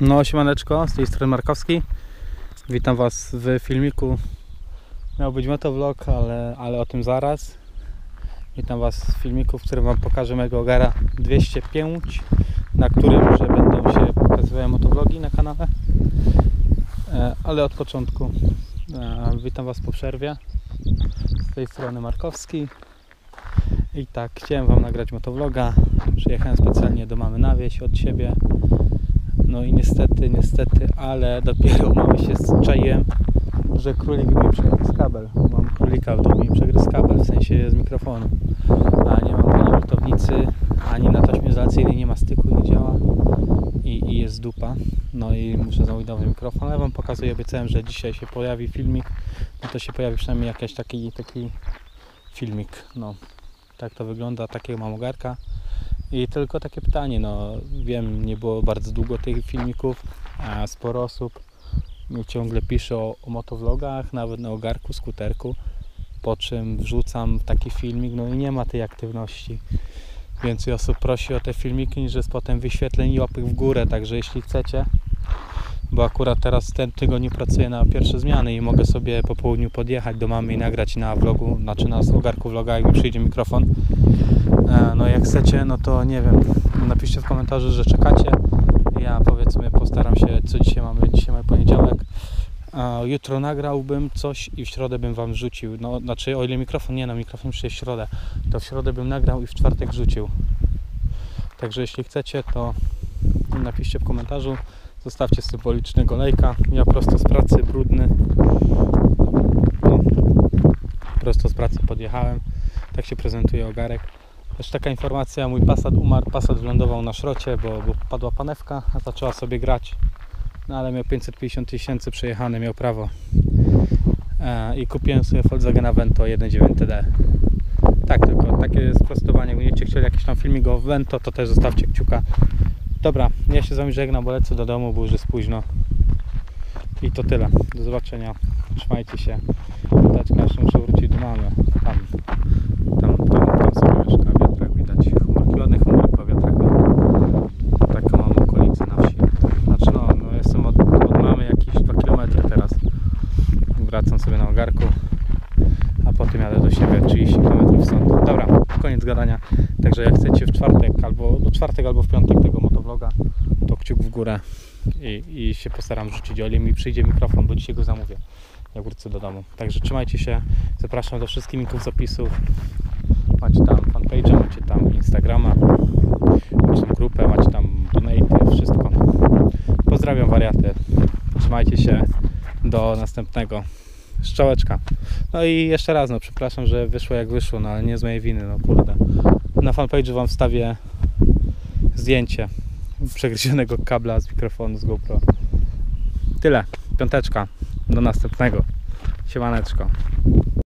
No, siemaneczko, z tej strony Markowski. Witam Was w filmiku. Miał być motovlog, ale, ale o tym zaraz. Witam Was w filmiku, w którym Wam pokażę mojego Gara 205, na którym że będą się pokazywały motovlogi na kanale. E, Ale od początku e, witam Was po przerwie. Z tej strony Markowski. I tak, chciałem Wam nagrać motovloga. Przyjechałem specjalnie do mamy na wieś od siebie. No i niestety, niestety, ale dopiero mamy się zczaiłem, że królik mi przegryzł kabel. Mam królika w domu i przegryzł kabel, w sensie z mikrofonu. A nie mam ani lutownicy, ani na taśmie izolacyjnej nie ma styku, nie działa. I, I jest dupa. No i muszę zamówić nowy mikrofon, ale Wam pokazuję, obiecałem, że dzisiaj się pojawi filmik. No to się pojawi przynajmniej jakiś taki, taki filmik. No, tak to wygląda, takiego mam ogarka. I tylko takie pytanie, no wiem, nie było bardzo długo tych filmików, a sporo osób mi ciągle pisze o, o motovlogach, nawet na ogarku, skuterku, po czym wrzucam taki filmik, no i nie ma tej aktywności. Więcej osób prosi o te filmiki niż jest potem wyświetleń i łapek w górę, także jeśli chcecie, bo akurat teraz ten tygodniu pracuję na pierwsze zmiany i mogę sobie po południu podjechać do mamy i nagrać na vlogu, znaczy na ogarku vloga, jak mi przyjdzie mikrofon. E, No jak chcecie, no to nie wiem, napiszcie w komentarzu, że czekacie. Ja powiedzmy postaram się, co dzisiaj mamy, dzisiaj mamy poniedziałek. A jutro nagrałbym coś i w środę bym wam wrzucił. No znaczy o ile mikrofon, nie no, mikrofon przyjdzie w środę, to w środę bym nagrał i w czwartek wrzucił. Także jeśli chcecie, to napiszcie w komentarzu. Zostawcie symbolicznego lajka. Ja prosto z pracy, brudny. No, prosto z pracy podjechałem. Tak się prezentuje ogarek. Też taka informacja, mój Passat umarł, Passat wylądował na szrocie, bo, bo padła panewka, a zaczęła sobie grać. No ale miał 550 tysięcy przejechane, miał prawo. E, I kupiłem sobie Volkswagena Vento 1.9 TD. Tak, tylko takie sprostowanie. Jak będziecie chcieli jakiś tam filmik o Vento, to też zostawcie kciuka. Dobra, ja się z Wami żegnam, bo lecę do domu, bo już jest późno. I to tyle. Do zobaczenia. Trzymajcie się. Teczka, jeszcze muszę wrócić do mamy. Tam, tam, tam, tam sobie mieszka wiatrak, widać chmurki, ładne chmurki o wiatraku. Taką mam okolicę na wsi. Znaczy no, no jestem od, od mamy jakieś 2 km teraz. Wracam sobie na ogarku, a potem jadę do siebie 30 km stąd. Dobra, koniec gadania. Także jak chcecie w czwartek albo no czwartek albo w piątek tego motovloga, to kciuk w górę i, i się postaram rzucić olej mi przyjdzie mikrofon, bo dzisiaj go zamówię jak wrócę do domu. Także trzymajcie się. Zapraszam do wszystkich linków z opisów. Macie tam fanpage'a, macie tam Instagrama, macie tam grupę, macie tam donate, wszystko. Pozdrawiam wariaty. Trzymajcie się. Do następnego. Szczołeczka. No i jeszcze raz, no przepraszam, że wyszło jak wyszło, no ale nie z mojej winy, no kurde. Na fanpage'u wam wstawię zdjęcie przegryzionego kabla z mikrofonu z GoPro. Tyle. Piąteczka. Do następnego. Siemaneczko.